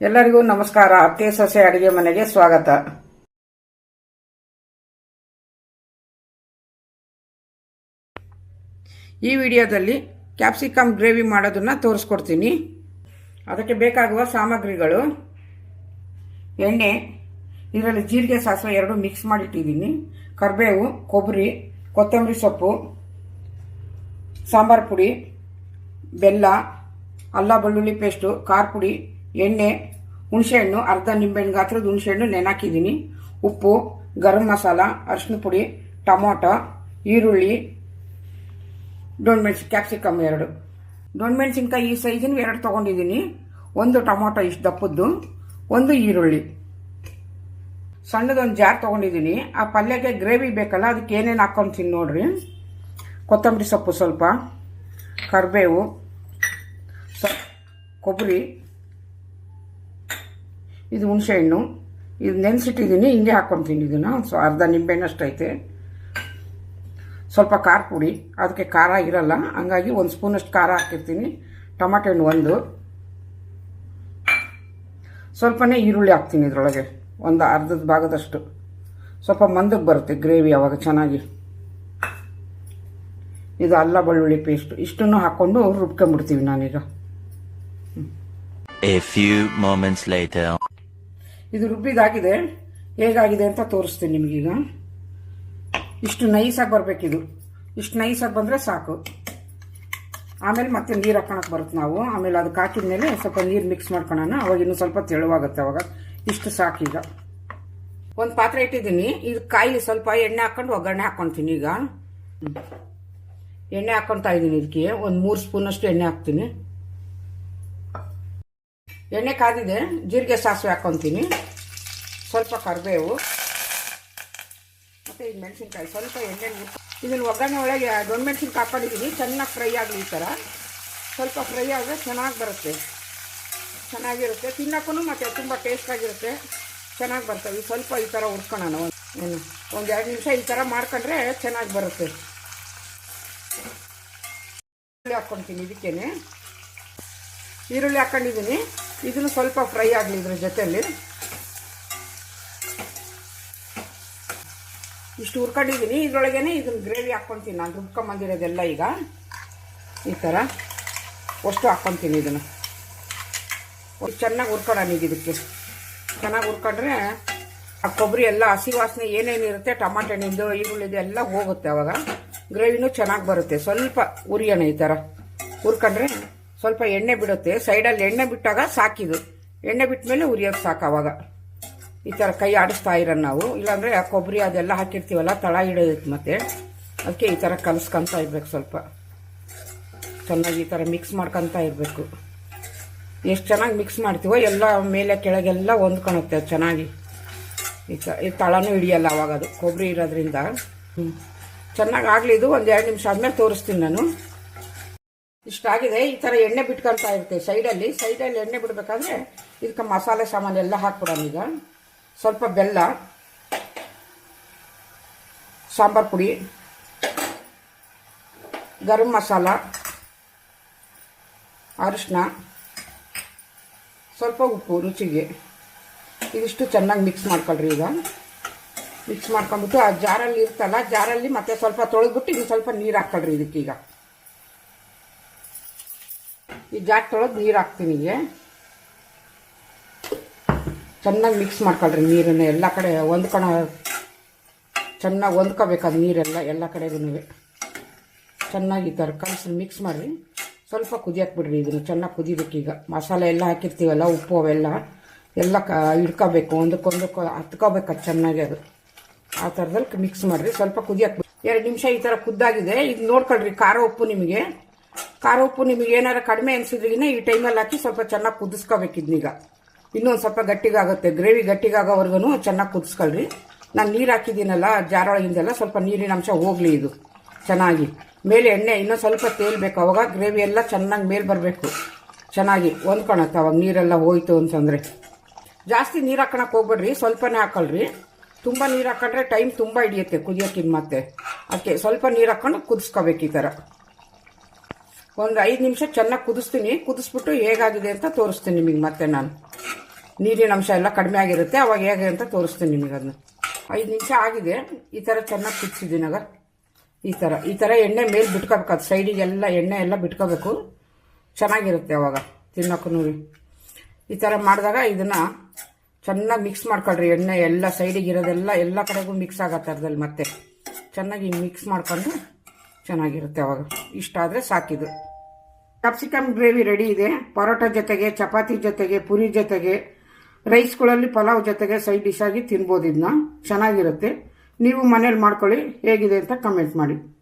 ಎಲ್ಲರಿಗೂ ನಮಸ್ಕಾರ. ಅತ್ತೆ ಸೊಸೆ ಅಡಿಗೆ ಮನೆಗೆ ಸ್ವಾಗತ. ಈ ವಿಡಿಯೋದಲ್ಲಿ ಕ್ಯಾಪ್ಸಿಕಮ್ ಗ್ರೇವಿ ಮಾಡೋದನ್ನ ತೋರಿಸ್ಕೊಡ್ತೀನಿ. ಅದಕ್ಕೆ ಬೇಕಾಗುವ ಸಾಮಗ್ರಿಗಳು. ಎಣ್ಣೆ, ಇದರಲ್ಲಿ ಜೀರಿಗೆ, ಸಾಸಿವೆ ಎರಡು ಮಿಕ್ಸ್ ಮಾಡಿಟ್ಟಿದ್ದೀನಿ. ಕರಿಬೇವು, ಕೊಬ್ಬರಿ, ಕೊತ್ತಂಬರಿ ಸೊಪ್ಪು, ಸಾಂಬಾರು ಪುಡಿ, ಬೆಲ್ಲ, ಅಲ್ಲ, ಬೆಳ್ಳುಳ್ಳಿ ಪೇಸ್ಟು ಖಾರ ಪುಡಿ ಎಣ್ಣೆ, ಹುಣಸೆಹಣ್ಣು, ಅರ್ಧ ನಿಂಬೆಹಣ್ಣು ಗಾತ್ರದ ಹುಣಸೆಹಣ್ಣು ನೆನಾಕಿದ್ದೀನಿ. ಉಪ್ಪು, ಗರಂ ಮಸಾಲ ಅರಿಶಿನ ಪುಡಿ, ಟೊಮೊಟೊ, ಈರುಳ್ಳಿ ಡೊಣ್ ಮೆಣಸು ಕ್ಯಾಪ್ಸಿಕಮ್ ಎರಡು. ಡೊಣ್ ಮೆಣಸಿನ್ಕಾಯಿ ಈ ಸೈಜಿನ ಎರಡು ತೊಗೊಂಡಿದ್ದೀನಿ. ಒಂದು ಟೊಮೊಟೊ ಇಷ್ಟು ದಪ್ಪದ್ದು, ಒಂದು ಈರುಳ್ಳಿ. ಸಣ್ಣದೊಂದು ಜಾರ್ ತೊಗೊಂಡಿದ್ದೀನಿ. ಆ ಪಲ್ಯಕ್ಕೆ ಗ್ರೇವಿ ಬೇಕಲ್ಲ, ಅದಕ್ಕೆ ಏನೇನು ಹಾಕ್ಕೊಂತೀನಿ ನೋಡ್ರಿ. ಕೊತ್ತಂಬರಿ ಸೊಪ್ಪು ಸ್ವಲ್ಪ, ಕರಿಬೇವು ಕೊಬ್ಬರಿ ಇದು ಹುಣಸೆಹಣ್ಣು ಇದು ನೆನೆಸಿಟ್ಟಿದ್ದೀನಿ ಹಿಂಗೆ ಹಾಕ್ಕೊತೀನಿ ಇದನ್ನು ಸೊ, ಅರ್ಧ ನಿಂಬೆಹಣ್ಣಷ್ಟು ಐತೆ. ಸ್ವಲ್ಪ ಖಾರ ಪುಡಿ. ಅದಕ್ಕೆ ಖಾರ ಇರಲ್ಲ. ಹಂಗಾಗಿ ಒಂದು ಸ್ಪೂನಷ್ಟು ಖಾರ ಹಾಕಿರ್ತೀನಿ. ಟೊಮಾಟೊ ಹಣ್ಣು ಒಂದು. ಸ್ವಲ್ಪನೇ ಈರುಳ್ಳಿ ಹಾಕ್ತೀನಿ ಇದರೊಳಗೆ. ಒಂದು ಅರ್ಧದ ಭಾಗದಷ್ಟು. ಸ್ವಲ್ಪ ಮಂದಕ್ಕೆ ಬರುತ್ತೆ ಗ್ರೇವಿ ಅವಾಗ ಚೆನ್ನಾಗಿ. ಇದು ಅಲ್ಲ ಬೆಳ್ಳುಳ್ಳಿ ಪೇಸ್ಟ್. ಇಷ್ಟನ್ನು ಹಾಕ್ಕೊಂಡು ರುಬ್ಕೊಂಡ್ಬಿಡ್ತೀವಿ ನಾನೀಗ. A few moments later. ಇದು ರುಬ್ಬಿದಾಗಿದೆ. ಹೇಗಾಗಿದೆ ಅಂತ ತೋರಿಸ್ತೀನಿ ನಿಮಗೀಗ. ಇಷ್ಟು ನೈಸಾಗಿ ಬರಬೇಕಿದು. ಇಷ್ಟು ನೈಸಾಗಿ ಬಂದರೆ ಸಾಕು. ಆಮೇಲೆ ಮತ್ತೆ ನೀರು ಹಾಕೊಳಕ್ಕೆ ಬರುತ್ತೆ ನಾವು. ಆಮೇಲೆ ಅದಕ್ಕೆ ಹಾಕಿದ ಮೇಲೆ ಸ್ವಲ್ಪ ನೀರು ಮಿಕ್ಸ್ ಮಾಡ್ಕೊಳ್ಳೋಣ ಅವಾಗ ಇನ್ನೂ ಸ್ವಲ್ಪ ತೆಳುವಾಗುತ್ತೆ ಅವಾಗ. ಇಷ್ಟು ಸಾಕೀಗ ಒಂದು ಪಾತ್ರೆ ಇಟ್ಟಿದ್ದೀನಿ. ಇದು ಕಾಯಿ ಸ್ವಲ್ಪ ಎಣ್ಣೆ ಹಾಕ್ಕೊಂಡು ಒಗ್ಗರಣೆ ಹಾಕ್ಕೊತೀನಿ ಈಗ. ಎಣ್ಣೆ ಹಾಕ್ಕೊತಾ ಇದ್ದೀನಿ ಇದಕ್ಕೆ. ಒಂದು ಮೂರು ಸ್ಪೂನಷ್ಟು ಎಣ್ಣೆ ಹಾಕ್ತೀನಿ. ಎಣ್ಣೆ ಕಾದಿದೆ, ಜೀರಿಗೆ ಸಾಸಿವೆ ಹಾಕ್ಕೊತೀನಿ ಸ್ವಲ್ಪ ಕರಿಬೇವು. ಮತ್ತು ಇದು ಮೆಣಸಿನ್ಕಾಯಿ, ಸ್ವಲ್ಪ ಎಣ್ಣೆ ಇದನ್ನು ಒಗ್ಗರಣೆ ಒಳಗೆ ದೊಣ್ಣೆ ಮೆಣಸಿನ್ಕಾಯಿ ಹಾಕೊಂಡಿದ್ದೀನಿ ಚೆನ್ನಾಗಿ ಫ್ರೈ ಆಗಲಿ ಈ ಥರ ಸ್ವಲ್ಪ ಫ್ರೈ ಆದರೆ ಚೆನ್ನಾಗಿ ಬರುತ್ತೆ. ಚೆನ್ನಾಗಿರುತ್ತೆ. ತಿನ್ನೋಕ್ಕೂ ಮತ್ತು ತುಂಬ ಟೇಸ್ಟಾಗಿರುತ್ತೆ ಚೆನ್ನಾಗಿ ಬರ್ತವೆ ಸ್ವಲ್ಪ ಈ ಥರ ಹುರ್ಕೊಳ್ಳೋಣ ಒಂದು ಏನು, ಒಂದು ಎರಡು ನಿಮಿಷ ಈ ಥರ ಮಾಡ್ಕೊಂಡ್ರೆ ಚೆನ್ನಾಗಿ ಬರುತ್ತೆ. ಈರುಳ್ಳಿ ಹಾಕ್ಕೊತೀನಿ ಇದಕ್ಕೇನೆ. ಈರುಳ್ಳಿ ಹಾಕೊಂಡಿದ್ದೀನಿ. ಇದನ್ನು ಸ್ವಲ್ಪ ಫ್ರೈ ಆಗಲಿ ಇದ್ರ ಜೊತೆಯಲ್ಲಿ. ಇಷ್ಟು ಹುರ್ಕೊಂಡಿದ್ದೀನಿ. ಇದ್ರೊಳಗೇನೆ ಇದನ್ನ ಗ್ರೇವಿ ಹಾಕ್ಕೊತೀನಿ. ನಾನು ರುಬ್ಕೊಂಬಂದಿರೋದೆಲ್ಲ ಈಗ. ಈ ಥರ ಅಷ್ಟು ಹಾಕ್ಕೊತೀನಿ ಇದನ್ನು. ಚೆನ್ನಾಗಿ ಹುರ್ಕೊಳ್ಳೋಣ ಈಗ ಇದಕ್ಕೆ. ಚೆನ್ನಾಗಿ ಹುರ್ಕೊಂಡ್ರೆ ಆ ಕೊಬ್ಬರಿ ಎಲ್ಲ ಹಸಿ ವಾಸನೆ ಏನೇನಿರುತ್ತೆ ಟಮಾಟೆ ಹಣ್ಣಿಂದು ಈರುಳ್ಳಿದು ಎಲ್ಲ ಹೋಗುತ್ತೆ ಅವಾಗ. ಗ್ರೇವಿನೂ ಚೆನ್ನಾಗಿ ಬರುತ್ತೆ. ಸ್ವಲ್ಪ ಉರಿಯೋಣ ಈ ಥರ ಹುರ್ಕೊಂಡ್ರೆ ಸ್ವಲ್ಪ ಎಣ್ಣೆ ಬಿಡುತ್ತೆ. ಸೈಡಲ್ಲಿ ಎಣ್ಣೆ ಬಿಟ್ಟಾಗ ಸಾಕಿದು. ಎಣ್ಣೆ ಬಿಟ್ಟ ಮೇಲೆ ಉರಿಯೋದು ಸಾಕು ಅವಾಗ. ಈ ಥರ ಕೈ ಆಡಿಸ್ತಾ ಇರೋಣ ನಾವು. ಇಲ್ಲಾಂದರೆ ಆ ಕೊಬ್ಬರಿ ಅದೆಲ್ಲ ಹಾಕಿರ್ತೀವಲ್ಲ ತಳ ಹಿಡಿಯುತ್ತೆ ಮತ್ತೆ. ಅದಕ್ಕೆ ಈ ಥರ ಕಲಿಸ್ಕೊಂತ ಇರಬೇಕು ಸ್ವಲ್ಪ. ಚೆನ್ನಾಗಿ ಈ ಥರ ಮಿಕ್ಸ್ ಮಾಡ್ಕೊತ ಇರಬೇಕು. ಎಷ್ಟು ಚೆನ್ನಾಗಿ ಮಿಕ್ಸ್ ಮಾಡ್ತೀವೋ ಎಲ್ಲ ಮೇಲೆ ಕೆಳಗೆಲ್ಲ ಹೊಂದ್ಕೊಳುತ್ತೆ ಅದು ಚೆನ್ನಾಗಿ. ಈ ಥರ ಈ ತಳನೂ ಹಿಡಿಯಲ್ಲ ಅವಾಗ ಅದು. ಕೊಬ್ಬರಿ ಇರೋದ್ರಿಂದ. ಹ್ಞೂ ಚೆನ್ನಾಗಿ ಆಗಲಿ ಇದು. ಒಂದು ಎರಡು ನಿಮಿಷ ಆದಮೇಲೆ ತೋರಿಸ್ತೀನಿ ನಾನು. ಇಷ್ಟಾಗಿದೆ ಈ ಥರ ಎಣ್ಣೆ ಬಿಟ್ಕೊಳ್ತಾ ಇರುತ್ತೆ ಸೈಡಲ್ಲಿ. ಸೈಡಲ್ಲಿ ಎಣ್ಣೆ ಬಿಡಬೇಕಾದ್ರೆ ಇದಕ್ಕೆ ಮಸಾಲೆ ಸಾಮಾನು ಎಲ್ಲ ಹಾಕ್ಬಿಡೋಣ ಈಗ. ಸ್ವಲ್ಪ ಬೆಲ್ಲ, ಸಾಂಬಾರು ಪುಡಿ, ಗರಂ ಮಸಾಲ ಅರಿಶಿನ ಸ್ವಲ್ಪ ಉಪ್ಪು ರುಚಿಗೆ. ಇದಿಷ್ಟು ಚೆನ್ನಾಗಿ ಮಿಕ್ಸ್ ಮಾಡ್ಕೊಳ್ರಿ ಈಗ. ಮಿಕ್ಸ್ ಮಾಡ್ಕೊಂಡ್ಬಿಟ್ಟು ಆ ಜಾರಲ್ಲಿ ಇರ್ತಲ್ಲ, ಜಾರಲ್ಲಿ ಮತ್ತೆ ಸ್ವಲ್ಪ ತೊಳೆದ್ಬಿಟ್ಟು ಇದು ಸ್ವಲ್ಪ ನೀರು ಹಾಕ್ಕೊಳ್ರಿ ಇದಕ್ಕೀಗ. ಈ ತೊಳೆದು ನೀರು ಹಾಕ್ತೀನಿ ಈಗ. ಚೆನ್ನಾಗಿ ಮಿಕ್ಸ್ ಮಾಡ್ಕೊಳ್ರಿ ನೀರನ್ನು. ಎಲ್ಲ ಕಡೆ ಹೊಂದ್ಕೊಳ ಚೆನ್ನಾಗಿ ಹೊಂದ್ಕೋಬೇಕು ಅದು ನೀರೆಲ್ಲ ಎಲ್ಲ ಕಡೆಗೂ ಚೆನ್ನಾಗಿ ಥರ ಮಿಕ್ಸ್ ಮಾಡಿರಿ. ಸ್ವಲ್ಪ ಕುದಿಯಕ್ಕೆ ಬಿಡ್ರಿ ಇದನ್ನು. ಚೆನ್ನಾಗಿ ಕುದಿಬೇಕು ಈಗ. ಮಸಾಲೆ ಎಲ್ಲ ಹಾಕಿರ್ತೀವಲ್ಲ, ಉಪ್ಪು ಅವೆಲ್ಲ. ಎಲ್ಲ ಕ ಹಿಡ್ಕೋಬೇಕು. ಒಂದಕ್ಕೊಂದು ಹತ್ಕೋಬೇಕು ಅದು ಚೆನ್ನಾಗಿ ಅದು. ಆ ಥರದಲ್ಲಿ ಮಿಕ್ಸ್ ಮಾಡಿರಿ. ಸ್ವಲ್ಪ ಕುದಿಯಕ್ಕೆ ಎರಡು ನಿಮಿಷ ಈ ಥರ ಕುದ್ದಾಗಿದೆ. ಇದು ನೋಡ್ಕೊಳ್ರಿ. ಖಾರ ಉಪ್ಪು ನಿಮಗೆ. ಖಾರ ಉಪ್ಪು ನಿಮಗೆ ಏನಾರ ಕಡಿಮೆ ಅನ್ಸಿದ್ರಿಗಿನ ಈ ಟೈಮಲ್ಲಿ ಹಾಕಿ ಸ್ವಲ್ಪ ಚೆನ್ನಾಗಿ ಕುದಿಸ್ಕೋಬೇಕು ಇದನ್ನೀಗ ಇನ್ನೊಂದು ಸ್ವಲ್ಪ ಗಟ್ಟಿಗಾಗುತ್ತೆ. ಗ್ರೇವಿ ಗಟ್ಟಿಗಾಗೋವರೆಗೂ ಚೆನ್ನಾಗಿ ಕುದಿಸ್ಕೊಳ್ರಿ. ನಾನು ನೀರು ಹಾಕಿದ್ದೀನಲ್ಲ, ಜಾರೊಳಗಿಂದೆಲ್ಲ ಸ್ವಲ್ಪ ನೀರಿನ ಅಂಶ ಹೋಗಲಿ ಇದು. ಚೆನ್ನಾಗಿ. ಮೇಲೆ ಎಣ್ಣೆ ಇನ್ನೂ ಸ್ವಲ್ಪ ತೇಲ್ಬೇಕು ಅವಾಗ ಗ್ರೇವಿ ಎಲ್ಲ ಚೆನ್ನಾಗಿ ಮೇಲೆ ಬರಬೇಕು. ಚೆನ್ನಾಗಿ. ಹೊಂದ್ಕೊಳತ್ತೆ ಅವಾಗ ನೀರೆಲ್ಲ ಹೋಯ್ತು ಅಂತಂದರೆ ಜಾಸ್ತಿ ನೀರು ಹಾಕೋಣಕ್ಕೆ ಹೋಗ್ಬೇಡ್ರಿ. ಸ್ವಲ್ಪನೇ ಹಾಕೊಳ್ರಿ. ತುಂಬ ನೀರು ಹಾಕೊಂಡ್ರೆ ಟೈಮ್ ತುಂಬ ಹಿಡಿಯುತ್ತೆ ಕುದಿಯೋಕ್ಕಿನ್ನ ಮತ್ತೆ. ಅದಕ್ಕೆ ಸ್ವಲ್ಪ ನೀರು ಹಾಕೊಂಡು ಕುದಿಸ್ಕೋಬೇಕು ಈ ಥರ ಒಂದು ಐದು ನಿಮಿಷ ಚೆನ್ನಾಗಿ ಕುದಿಸ್ತೀನಿ. ಕುದಿಸ್ಬಿಟ್ಟು ಹೇಗಾಗಿದೆ ಅಂತ ತೋರಿಸ್ತೀನಿ ನಿಮಗೆ ಮತ್ತೆ ನಾನು. ನೀರಿನ ಅಂಶ ಎಲ್ಲ ಕಡಿಮೆ ಆಗಿರುತ್ತೆ. ಅವಾಗ ಹೇಗೆ ಅಂತ ತೋರಿಸ್ತೀನಿ ನಿಮಗೆ ಅದನ್ನ ಐದು ನಿಮಿಷ ಆಗಿದೆ. ಈ ಥರ ಚೆನ್ನಾಗಿ ಕುದಿಸಿದ್ದೀನಿ ಈ ಥರ ಈ ಥರ ಎಣ್ಣೆ ಮೇಲೆ ಬಿಟ್ಕೋಬೇಕು. ಅದು ಸೈಡಿಗೆಲ್ಲ ಎಣ್ಣೆ ಎಲ್ಲ ಬಿಟ್ಕೋಬೇಕು. ಚೆನ್ನಾಗಿರುತ್ತೆ ಅವಾಗ ತಿನ್ನೋಕ್ಕೂ ಈ ಥರ ಮಾಡಿದಾಗ ಇದನ್ನು ಚೆನ್ನಾಗಿ ಮಿಕ್ಸ್ ಮಾಡ್ಕೊಳ್ರಿ. ಎಣ್ಣೆ ಎಲ್ಲ ಸೈಡಿಗೆ ಇರೋದೆಲ್ಲ ಎಲ್ಲ ಕಡೆಗೂ ಮಿಕ್ಸ್ ಆಗೋ ಥರದಲ್ಲಿ ಮತ್ತೆ. ಚೆನ್ನಾಗಿ ಮಿಕ್ಸ್ ಮಾಡ್ಕೊಂಡು ಚೆನ್ನಾಗಿರುತ್ತೆ ಅವಾಗ. ಇಷ್ಟ ಆದರೆ ಸಾಕಿದು ಕ್ಯಾಪ್ಸಿಕಮ್ ಗ್ರೇವಿ ರೆಡಿ ಇದೆ. ಪರೋಟ ಜೊತೆಗೆ, ಚಪಾತಿ ಜೊತೆಗೆ, ಪುರಿ ಜೊತೆಗೆ ರೈಸ್ಗಳಲ್ಲಿ ಪಲಾವ್ ಜೊತೆಗೆ ಸೈಡ್ ಡಿಶ್ ಆಗಿ ತಿನ್ಬೋದು ಇದನ್ನ ಚೆನ್ನಾಗಿರುತ್ತೆ. ನೀವು ಮನೇಲಿ ಮಾಡ್ಕೊಳ್ಳಿ, ಹೇಗಿದೆ ಅಂತ ಕಮೆಂಟ್ ಮಾಡಿ.